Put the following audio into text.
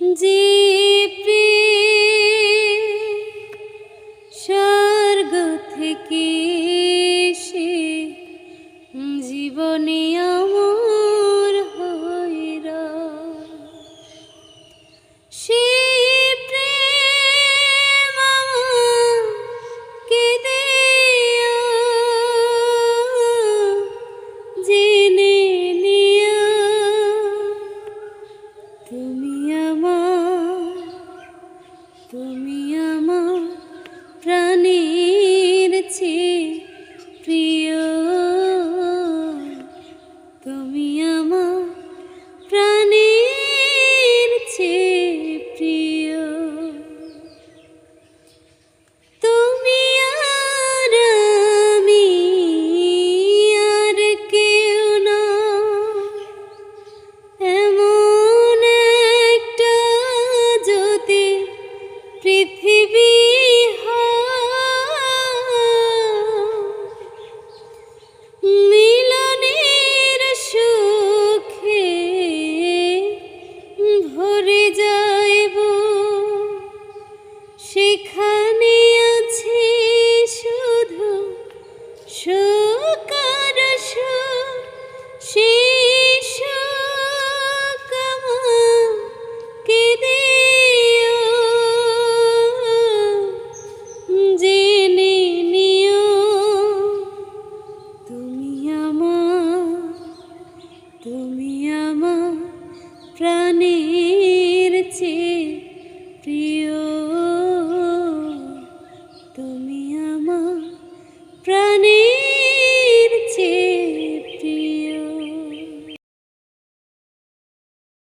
যে স্বর্গ থেকে সে জীবনে আমার হইরা সে তুমি Yeah. পৃথিবী মিলনের সুখে ভরে সেখানে আছে স্বপ্নের চেয়ে